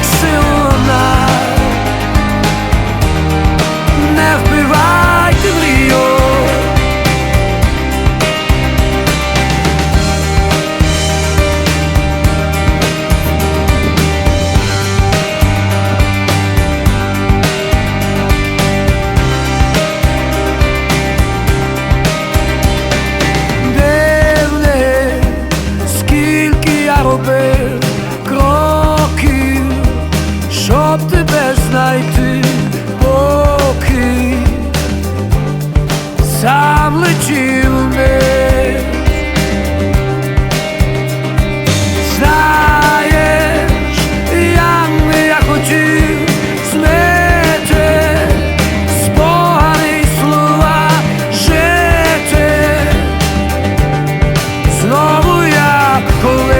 всіх сил луна не вбивайте мрію Дивне, скільки я робив? сам летів вниз Знаєш, я не хотів змити спогані слова жити. Знову я коли.